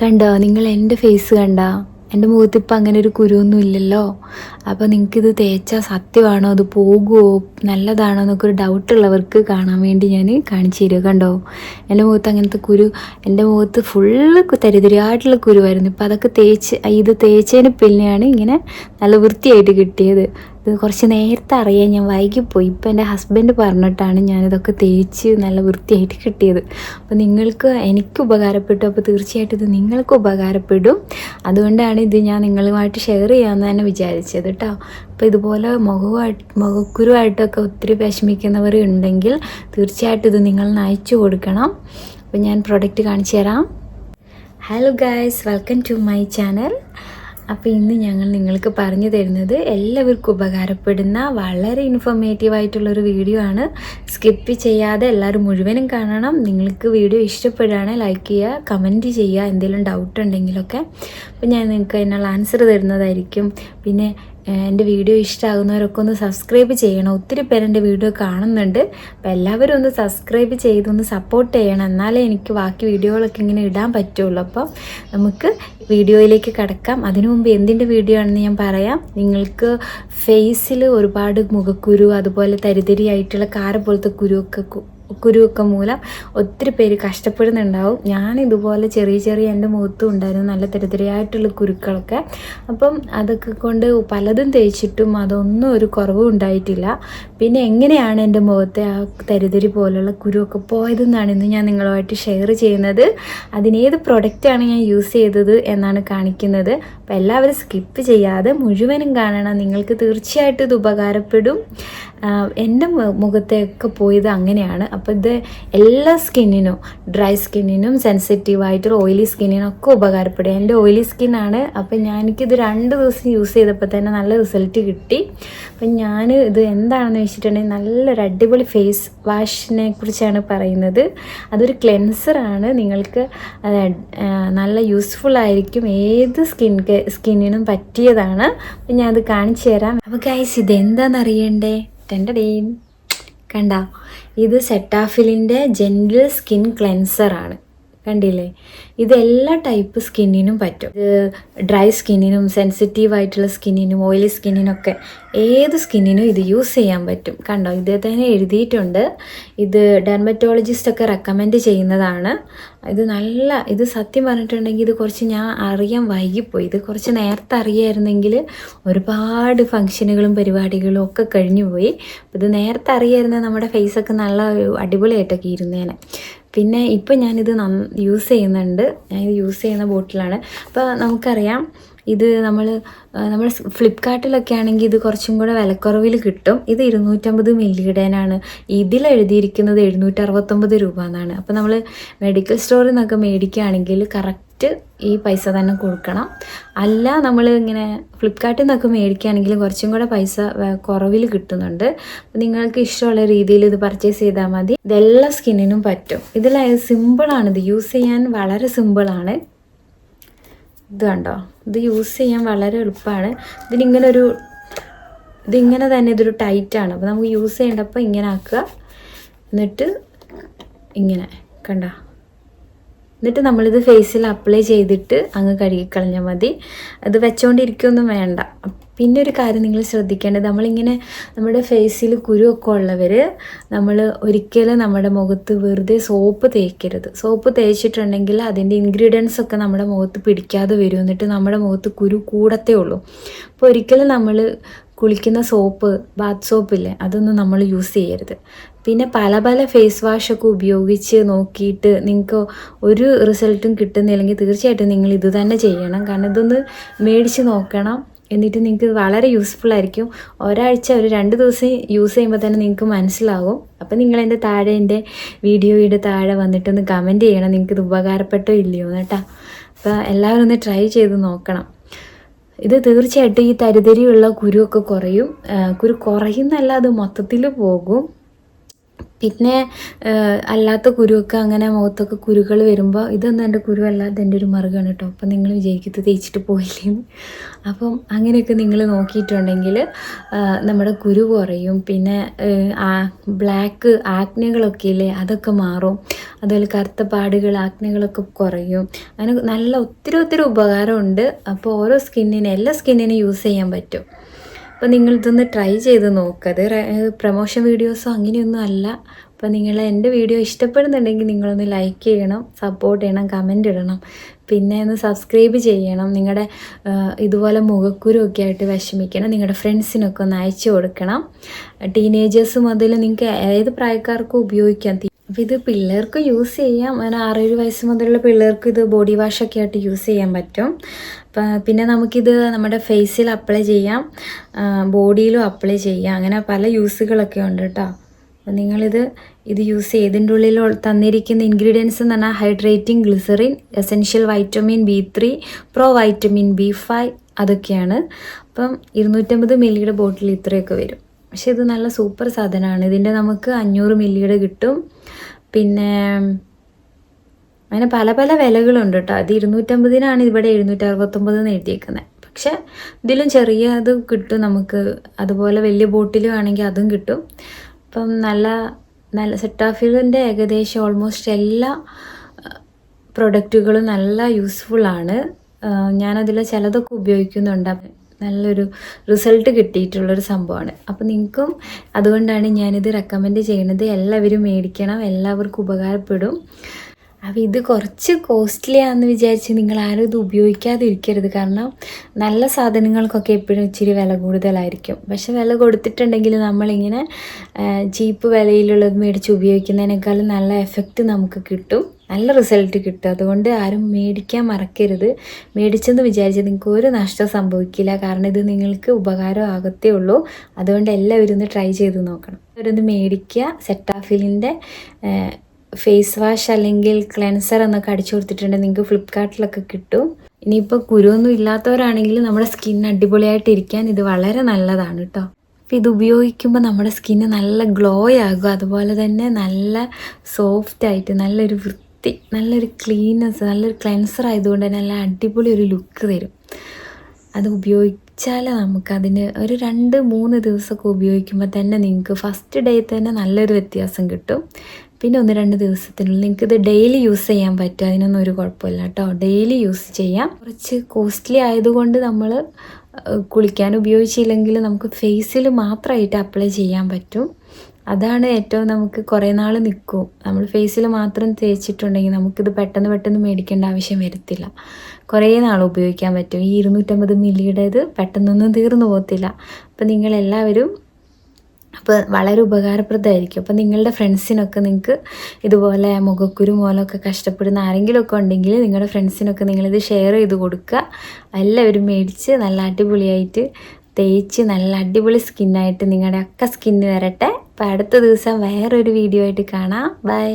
കണ്ടോ നിങ്ങൾ എന്റെ ഫേസ് കണ്ടോ? എന്റെ മുഖത്ത് ഇപ്പം അങ്ങനെ ഒരു കുരുവൊന്നും ഇല്ലല്ലോ. അപ്പോൾ നിങ്ങൾക്കിത് തേച്ചാൽ സത്യമാണോ? അത് പോകുമോ നല്ലതാണോ എന്നൊക്കെ ഒരു ഡൗട്ട് ഉള്ളവർക്ക് കാണാൻ വേണ്ടി ഞാൻ കാണിച്ചു തരിക കണ്ടോ? എന്റെ മുഖത്ത് അങ്ങനത്തെ കുരു എന്റെ മുഖത്ത് ഫുള്ള് തരിതരിയായിട്ടുള്ള കുരുവായിരുന്നു. ഇപ്പം അതൊക്കെ തേച്ച് ഇത് തേച്ചതിന് പിന്നെയാണ് ഇങ്ങനെ നല്ല വൃത്തിയായിട്ട് കിട്ടിയത്. ഇത് കുറച്ച് നേരത്തെ അറിയാൻ ഞാൻ വൈകിപ്പോയി. ഇപ്പം എന്റെ ഹസ്ബൻഡ് പറഞ്ഞിട്ടാണ് ഞാനിതൊക്കെ തേച്ച് നല്ല വൃത്തിയായിട്ട് കിട്ടിയത്. അപ്പോൾ നിങ്ങൾക്ക് എനിക്ക് ഉപകാരപ്പെട്ടു. അപ്പോൾ തീർച്ചയായിട്ടും ഇത് നിങ്ങൾക്ക് ഉപകാരപ്പെടും. അതുകൊണ്ടാണ് ഇത് ഞാൻ നിങ്ങളുമായിട്ട് ഷെയർ ചെയ്യാമെന്ന് തന്നെ വിചാരിച്ചത് കേട്ടോ. അപ്പോൾ ഇതുപോലെ മുഖവുമായിട്ട് മുഖക്കുരുവായിട്ടൊക്കെ ഒത്തിരി വിഷമിക്കുന്നവർ ഉണ്ടെങ്കിൽ തീർച്ചയായിട്ടും ഇത് നിങ്ങൾ നയിച്ചു കൊടുക്കണം. അപ്പോൾ ഞാൻ പ്രൊഡക്റ്റ് കാണിച്ചു തരാം. Hello guys welcome to my channel അപ്പോൾ ഇന്ന് ഞങ്ങൾ നിങ്ങൾക്ക് പറഞ്ഞു തരുന്നത് എല്ലാവർക്കും ഉപകാരപ്പെടുന്ന വളരെ ഇൻഫോർമേറ്റീവ് ആയിട്ടുള്ളൊരു വീഡിയോ ആണ്. സ്കിപ്പ് ചെയ്യാതെ എല്ലാവരും മുഴുവനും കാണണം. നിങ്ങൾക്ക് വീഡിയോ ഇഷ്ടപ്പെടുകയാണെങ്കിൽ ലൈക്ക് ചെയ്യുക കമന്റ് ചെയ്യുക എന്തെങ്കിലും ഡൗട്ട് ഉണ്ടെങ്കിലൊക്കെ. അപ്പോൾ ഞാൻ നിങ്ങൾക്ക് അതിനുള്ള ആൻസർ തരുന്നതായിരിക്കും. പിന്നെ എന്റെ വീഡിയോ ഇഷ്ടമാകുന്നവരൊക്കെ ഒന്ന് സബ്സ്ക്രൈബ് ചെയ്യണം. ഒത്തിരി പേര് എന്റെ വീഡിയോ കാണുന്നുണ്ട്. അപ്പോൾ എല്ലാവരും ഒന്ന് സബ്സ്ക്രൈബ് ചെയ്തൊന്ന് സപ്പോർട്ട് ചെയ്യണം. എന്നാലേ എനിക്ക് ബാക്കി വീഡിയോകളൊക്കെ ഇങ്ങനെ ഇടാൻ പറ്റുള്ളൂ. അപ്പോൾ നമുക്ക് വീഡിയോയിലേക്ക് കിടക്കാം. അതിനു മുമ്പ് എന്തിന്റെ വീഡിയോ ആണെന്ന് ഞാൻ പറയാം. നിങ്ങൾക്ക് ഫേസിൽ ഒരുപാട് മുഖക്കുരു അതുപോലെ തരിതരിയായിട്ടുള്ള കാര പോലത്തെ കുരുവൊക്കെ കുരുവൊക്കെ മൂലം ഒത്തിരി പേര് കഷ്ടപ്പെടുന്നുണ്ടാവും. ഞാൻ ഇതുപോലെ ചെറിയ ചെറിയ എന്റെ മുഖത്തും ഉണ്ടായിരുന്നു. നല്ല തരിതരിയായിട്ടുള്ള കുരുക്കളൊക്കെ. അപ്പം അതൊക്കെ കൊണ്ട് പലതും തേച്ചിട്ടും അതൊന്നും ഒരു കുറവും ഉണ്ടായിട്ടില്ല. പിന്നെ എങ്ങനെയാണ് എന്റെ മുഖത്തെ ആ തരിതരി പോലുള്ള കുരുവൊക്കെ പോയതെന്നാണ് ഇന്ന് ഞാൻ നിങ്ങളുമായിട്ട് ഷെയർ ചെയ്യുന്നത്. അതിനേത് പ്രൊഡക്റ്റാണ് ഞാൻ യൂസ് ചെയ്തത് എന്നാണ് കാണിക്കുന്നത്. അപ്പം എല്ലാവരും സ്കിപ്പ് ചെയ്യാതെ മുഴുവനും കാണണം. നിങ്ങൾക്ക് തീർച്ചയായിട്ടും ഇത് ഉപകാരപ്പെടും. എന്റെ മുഖത്തെയൊക്കെ പോയത് അങ്ങനെയാണ്. അപ്പോൾ ഇത് എല്ലാ സ്കിന്നിനും ഡ്രൈ സ്കിന്നിനും സെൻസിറ്റീവ് ആയിട്ടുള്ള ഓയിലി സ്കിന്നിനും ഒക്കെ ഉപകാരപ്പെടും. എന്റെ ഓയിലി സ്കിന്നാണ്. അപ്പോൾ ഞാൻ എനിക്കിത് രണ്ട് ദിവസം യൂസ് ചെയ്തപ്പോൾ തന്നെ നല്ല റിസൾട്ട് കിട്ടി. അപ്പം ഞാൻ ഇത് എന്താണെന്ന് വെച്ചിട്ടുണ്ടെങ്കിൽ നല്ലൊരു അടിപൊളി ഫേസ് വാഷിനെ കുറിച്ചാണ് പറയുന്നത്. അതൊരു ക്ലെൻസറാണ്. നിങ്ങൾക്ക് നല്ല യൂസ്ഫുൾ ആയിരിക്കും. ഏത് സ്കിൻ സ്കിന്നിനും പറ്റിയതാണ്. അപ്പം ഞാൻ അത് കാണിച്ചു തരാം. അപ്പോൾ ഗൈസ് ഇത് എന്താണെന്ന് അറിയണ്ടേ ടെൻഡടേൻ കണ്ട? ഇത് സെറ്റാഫിലിന്റെ ജെന്റിൽ സ്കിൻ ക്ലെൻസറാണ് കണ്ടില്ലേ? ഇത് എല്ലാ ടൈപ്പ് സ്കിന്നിനും പറ്റും. ഇത് ഡ്രൈ സ്കിന്നിനും സെൻസിറ്റീവ് ആയിട്ടുള്ള സ്കിന്നിനും ഓയിലി സ്കിന്നിനൊക്കെ ഏത് സ്കിന്നിനും ഇത് യൂസ് ചെയ്യാൻ പറ്റും. കണ്ടോ? ഇതേ തന്നെ എഴുതിയിട്ടുണ്ട്. ഇത് ഡെർമറ്റോളജിസ്റ്റ് ഒക്കെ റെക്കമെൻഡ് ചെയ്യുന്നതാണ്. ഇത് നല്ല ഇത് സത്യം പറഞ്ഞിട്ടുണ്ടെങ്കിൽ ഇത് കുറച്ച് ഞാൻ അറിയാൻ വൈകിപ്പോയി. ഇത് കുറച്ച് നേരത്തെ അറിയായിരുന്നെങ്കിൽ ഒരുപാട് ഫങ്ഷനുകളും പരിപാടികളും ഒക്കെ കഴിഞ്ഞു പോയി ഇത് നേരത്തെ അറിയായിരുന്നേ നമ്മുടെ ഫേസൊക്കെ നല്ല അടിപൊളിയായിട്ടൊക്കെ ഇരുന്നേനെ. പിന്നെ ഇപ്പം ഞാനിത് യൂസ് ചെയ്യുന്നുണ്ട്. ഇത് യൂസ് ചെയ്യുന്ന ബോട്ടിലാണ്. അപ്പോൾ നമുക്കറിയാം ഇത് നമ്മൾ നമ്മൾ ഫ്ലിപ്കാർട്ടിലൊക്കെ ആണെങ്കിൽ ഇത് കുറച്ചും കൂടെ വിലക്കുറവിൽ കിട്ടും. ഇത് ഇരുന്നൂറ്റമ്പത് മില്ലിയുടേനാണ് ഇതിൽ എഴുതിയിരിക്കുന്നത് എഴുന്നൂറ്റി അറുപത്തൊമ്പത് രൂപ എന്നാണ്. അപ്പോൾ നമ്മൾ മെഡിക്കൽ സ്റ്റോറിൽ നിന്നൊക്കെ മേടിക്കുകയാണെങ്കിൽ കറക്റ്റ് ഈ പൈസ തന്നെ കൊടുക്കണം. അല്ല നമ്മൾ ഇങ്ങനെ ഫ്ലിപ്കാർട്ടിൽ നിന്നൊക്കെ മേടിക്കുകയാണെങ്കിൽ കുറച്ചും കൂടെ പൈസ കുറവിൽ കിട്ടുന്നുണ്ട്. നിങ്ങൾക്ക് ഇഷ്ടമുള്ള രീതിയിൽ ഇത് പർച്ചേസ് ചെയ്താൽ മതി. ഇതെല്ലാ സ്കിന്നിനും പറ്റും. ഇതിൽ സിമ്പിളാണ് ഇത് യൂസ് ചെയ്യാൻ വളരെ സിമ്പിളാണ് ഇത് കണ്ടോ? ഇത് യൂസ് ചെയ്യാൻ വളരെ എളുപ്പമാണ്. ഇതിനിങ്ങനെ ഒരു ഇതിങ്ങനെ തന്നെ ഇതൊരു ടൈറ്റാണ് അപ്പോൾ നമുക്ക് യൂസ് ചെയ്യേണ്ടപ്പോൾ ഇങ്ങനെ ആക്കുക. എന്നിട്ട് ഇങ്ങനെ. കണ്ടോ? എന്നിട്ട് നമ്മളിത് ഫേസിൽ അപ്ലൈ ചെയ്തിട്ട് അങ്ങ് കഴുകിക്കളഞ്ഞാൽ മതി. അത് വെച്ചോണ്ടിരിക്കൊന്നും വേണ്ട. പിന്നെ ഒരു കാര്യം നിങ്ങൾ ശ്രദ്ധിക്കേണ്ടത് നമ്മളിങ്ങനെ നമ്മുടെ ഫേസിൽ കുരുവൊക്കെ ഉള്ളവർ നമ്മൾ ഒരിക്കലും നമ്മുടെ മുഖത്ത് വെറുതെ സോപ്പ് തേക്കരുത്. സോപ്പ് തേച്ചിട്ടുണ്ടെങ്കിൽ അതിന്റെ ഇൻഗ്രീഡിയൻസ് ഒക്കെ നമ്മുടെ മുഖത്ത് പിടിക്കാതെ വരും. എന്നിട്ട് നമ്മുടെ മുഖത്ത് കുരു കൂടത്തേ ഉള്ളൂ. അപ്പോൾ ഒരിക്കലും നമ്മൾ കുളിക്കുന്ന സോപ്പ് ബാത്ത് സോപ്പില്ലേ അതൊന്നും നമ്മൾ യൂസ് ചെയ്യരുത്. പിന്നെ പല പല ഫേസ് വാഷൊക്കെ ഉപയോഗിച്ച് നോക്കിയിട്ട് നിങ്ങൾക്ക് ഒരു റിസൾട്ടും കിട്ടുന്നില്ലെങ്കിൽ തീർച്ചയായിട്ടും നിങ്ങൾ ഇത് തന്നെ ചെയ്യണം. കാരണം ഇതൊന്ന് മേടിച്ച് നോക്കണം. എന്നിട്ട് നിങ്ങൾക്ക് വളരെ യൂസ്ഫുൾ ആയിരിക്കും. ഒരാഴ്ച ഒരു രണ്ട് ദിവസം യൂസ് ചെയ്യുമ്പോൾ തന്നെ നിങ്ങൾക്ക് മനസ്സിലാവും. അപ്പോൾ നിങ്ങൾ എന്റെ താഴെ എന്റെ വീഡിയോയുടെ താഴെ വന്നിട്ടൊന്ന് കമന്റ് ചെയ്യണം. നിങ്ങൾക്ക് ഇത് ഉപകാരപ്പെട്ടോ ഇല്ലയോ കേട്ടോ. അപ്പോൾ എല്ലാവരും ഒന്ന് ട്രൈ ചെയ്ത് നോക്കണം. ഇത് തീർച്ചയായിട്ടും ഈ തരിതരിയുള്ള കുരുവൊക്കെ കുറയും. കുരു കുറയുന്നല്ല അത് മൊത്തത്തിൽ പോകും. പിന്നെ അല്ലാത്ത കുരുവൊക്കെ അങ്ങനെ മുഖത്തൊക്കെ കുരുകൾ വരുമ്പോൾ ഇതൊന്നും എന്റെ കുരുവല്ല ഇതെന്റെ ഒരു മറുകാണ് കേട്ടോ. അപ്പം നിങ്ങൾ വിജയിക്കത്ത് തേച്ചിട്ട് പോയില്ലേന്ന്. അപ്പം അങ്ങനെയൊക്കെ നിങ്ങൾ നോക്കിയിട്ടുണ്ടെങ്കിൽ നമ്മുടെ കുരു കുറയും. പിന്നെ ബ്ലാക്ക് ആക്നകളൊക്കെ ഇല്ലേ അതൊക്കെ മാറും. അതുപോലെ കറുത്ത പാടുകൾ ആക്നകളൊക്കെ കുറയും. അങ്ങനെ നല്ല ഒത്തിരി ഒത്തിരി ഉപകാരമുണ്ട്. അപ്പോൾ ഓരോ സ്കിന്നിനെ എല്ലാ സ്കിന്നിനും യൂസ് ചെയ്യാൻ പറ്റും. അപ്പോൾ നിങ്ങൾ ഇതൊന്ന് ട്രൈ ചെയ്ത് നോക്കുക അത് പ്രൊമോഷൻ വീഡിയോസോ അങ്ങനെയൊന്നും അല്ല. അപ്പോൾ നിങ്ങൾ എന്റെ വീഡിയോ ഇഷ്ടപ്പെടുന്നുണ്ടെങ്കിൽ നിങ്ങളൊന്ന് ലൈക്ക് ചെയ്യണം സപ്പോർട്ട് ചെയ്യണം കമന്റ് ഇടണം. പിന്നെ ഒന്ന് സബ്സ്ക്രൈബ് ചെയ്യണം. നിങ്ങളുടെ ഇതുപോലെ മുഖക്കുരു ഒക്കെ ആയിട്ട് വിഷമിക്കണം. നിങ്ങളുടെ ഫ്രണ്ട്സിനൊക്കെ ഒന്ന് അയച്ചു കൊടുക്കണം. ടീനേജേഴ്സ് മുതൽ നിങ്ങൾക്ക് ഏത് പ്രായക്കാർക്കും ഉപയോഗിക്കാം? അപ്പോൾ ഇത് പിള്ളേർക്ക് യൂസ് ചെയ്യാം. അങ്ങനെ ആറേഴ് വയസ്സ് മുതലുള്ള പിള്ളേർക്ക് ഇത് ബോഡി വാഷൊക്കെ ആയിട്ട് യൂസ് ചെയ്യാൻ പറ്റും. അപ്പം പിന്നെ നമുക്കിത് നമ്മുടെ ഫേസിൽ അപ്ലൈ ചെയ്യാം. ബോഡിയിലും അപ്ലൈ ചെയ്യാം. അങ്ങനെ പല യൂസുകളൊക്കെ ഉണ്ട് കേട്ടോ. അപ്പം നിങ്ങളിത് ഇത് യൂസ് ചെയ്തതിന്റെ ഉള്ളിൽ തന്നിരിക്കുന്ന ഇൻഗ്രീഡിയൻസ് എന്ന് പറഞ്ഞാൽ hydrating glycerin essential vitamin B three pro vitamin B five അതൊക്കെയാണ്. അപ്പം ഇരുന്നൂറ്റമ്പത് മില്ലിയുടെ ബോട്ടിൽ ഇത്രയൊക്കെ വരും. പക്ഷേ ഇത് നല്ല സൂപ്പർ സാധനമാണ്. ഇതിന്റെ നമുക്ക് അഞ്ഞൂറ് മില്ലിയുടെ കിട്ടും. പിന്നെ അങ്ങനെ പല പല വിലകളുണ്ട് കേട്ടോ. അത് ഇരുന്നൂറ്റമ്പതിനാണ് ഇവിടെ എഴുന്നൂറ്റി അറുപത്തൊമ്പത് എന്ന് എഴുതിയേക്കുന്നത് പക്ഷെ ഇതിലും ചെറിയ അത് കിട്ടും നമുക്ക്. അതുപോലെ വലിയ ബോട്ടിലും ആണെങ്കിൽ അതും കിട്ടും. അപ്പം നല്ല നല്ല സെറ്റാഫിലിന്റെ ഏകദേശം ഓൾമോസ്റ്റ് എല്ലാ പ്രൊഡക്റ്റുകളും നല്ല യൂസ്ഫുള്ളാണ് ഞാനതിൽ ചിലതൊക്കെ ഉപയോഗിക്കുന്നുണ്ട്. നല്ലൊരു റിസൾട്ട് കിട്ടിയിട്ടുള്ളൊരു സംഭവമാണ്. അപ്പോൾ നിങ്ങൾക്കും അതുകൊണ്ടാണ് ഞാനിത് റെക്കമെൻഡ് ചെയ്യണത്. എല്ലാവരും മേടിക്കണം എല്ലാവർക്കും ഉപകാരപ്പെടും. അപ്പോൾ ഇത് കുറച്ച് കോസ്റ്റ്ലി ആണെന്ന് വിചാരിച്ച് നിങ്ങൾ ആരും ഇത് ഉപയോഗിക്കാതിരിക്കരുത്. കാരണം നല്ല സാധനങ്ങൾക്കൊക്കെ എപ്പോഴും ഇച്ചിരി വില കൂടുതലായിരിക്കും. പക്ഷെ വില കൊടുത്തിട്ടുണ്ടെങ്കിൽ നമ്മളിങ്ങനെ ചീപ്പ് വിലയിലുള്ളത് മേടിച്ച് ഉപയോഗിക്കുന്നതിനേക്കാളും നല്ല എഫക്റ്റ് നമുക്ക് കിട്ടും. നല്ല റിസൾട്ട് കിട്ടും. അതുകൊണ്ട് ആരും മേടിക്കാൻ മറക്കരുത്. മേടിച്ചെന്ന് വിചാരിച്ച് നിങ്ങൾക്ക് ഒരു നഷ്ടം സംഭവിക്കില്ല. കാരണം ഇത് നിങ്ങൾക്ക് ഉപകാരം ആകത്തേ ഉള്ളൂ. അതുകൊണ്ട് എല്ലാവരും ഒന്ന് ട്രൈ ചെയ്ത് നോക്കണം. അവരൊന്ന് മേടിക്കുക. സെറ്റാഫിലിന്റെ ഫേസ് വാഷ് അല്ലെങ്കിൽ ക്ലെൻസർ എന്നൊക്കെ അടിച്ചു കൊടുത്തിട്ടുണ്ടെങ്കിൽ നിങ്ങൾക്ക് ഫ്ലിപ്കാർട്ടിലൊക്കെ കിട്ടും. ഇനിയിപ്പോൾ കുരുവൊന്നും ഇല്ലാത്തവരാണെങ്കിൽ നമ്മുടെ സ്കിൻ അടിപൊളിയായിട്ട് ഇരിക്കാൻ ഇത് വളരെ നല്ലതാണ് കേട്ടോ. അപ്പോൾ ഇത് ഉപയോഗിക്കുമ്പോൾ നമ്മുടെ സ്കിന്ന് നല്ല ഗ്ലോ ആകും. അതുപോലെ തന്നെ നല്ല സോഫ്റ്റ് ആയിട്ട് നല്ലൊരു വൃത്തി നല്ലൊരു ക്ലീനസ് നല്ലൊരു ക്ലെൻസർ ആയതുകൊണ്ട് തന്നെ നല്ല അടിപൊളി ഒരു ലുക്ക് തരും. അത് ഉപയോഗിച്ചാൽ നമുക്കതിന് ഒരു രണ്ട് മൂന്ന് ദിവസമൊക്കെ ഉപയോഗിക്കുമ്പോൾ തന്നെ നിങ്ങൾക്ക് ഫസ്റ്റ് ഡേ തന്നെ നല്ലൊരു വ്യത്യാസം കിട്ടും. പിന്നെ ഒന്ന് രണ്ട് ദിവസത്തിനുള്ളിൽ നിങ്ങൾക്ക് ഇത് ഡെയിലി യൂസ് ചെയ്യാൻ പറ്റും. അതിനൊന്നും ഒരു കുഴപ്പമില്ല കേട്ടോ. ഡെയിലി യൂസ് ചെയ്യാം. കുറച്ച് കോസ്റ്റ്ലി ആയതുകൊണ്ട് നമ്മൾ കുളിക്കാൻ ഉപയോഗിച്ചില്ലെങ്കിൽ നമുക്ക് ഫേസിൽ മാത്രമായിട്ട് അപ്ലൈ ചെയ്യാൻ പറ്റും. അതാണ് ഏറ്റവും നമുക്ക് കുറേ നാൾ നിൽക്കും. നമ്മൾ ഫേസിൽ മാത്രം തേച്ചിട്ടുണ്ടെങ്കിൽ നമുക്കിത് പെട്ടെന്ന് പെട്ടെന്ന് മേടിക്കേണ്ട ആവശ്യം വരത്തില്ല. കുറേ നാൾ ഉപയോഗിക്കാൻ പറ്റും. ഈ ഇരുന്നൂറ്റമ്പത് മില്ലിയുടേത് പെട്ടെന്നൊന്നും തീർന്നു പോകത്തില്ല. അപ്പം നിങ്ങളെല്ലാവരും അപ്പോൾ വളരെ ഉപകാരപ്രദമായിരിക്കും. അപ്പോൾ നിങ്ങളുടെ ഫ്രണ്ട്സിനൊക്കെ നിങ്ങൾക്ക് ഇതുപോലെ മുഖക്കുരു മൂലമൊക്കെ കഷ്ടപ്പെടുന്ന ആരെങ്കിലുമൊക്കെ ഉണ്ടെങ്കിൽ നിങ്ങളുടെ ഫ്രണ്ട്സിനൊക്കെ നിങ്ങളിത് ഷെയർ ചെയ്ത് കൊടുക്കുക. എല്ലാവരും മേടിച്ച് നല്ല അടിപൊളിയായിട്ട് തേച്ച് നല്ല അടിപൊളി സ്കിന്നായിട്ട് നിങ്ങളുടെ ഒക്കെ സ്കിന്ന് വരട്ടെ. അപ്പോൾ അടുത്ത ദിവസം വേറൊരു വീഡിയോ ആയിട്ട് കാണാം. ബൈ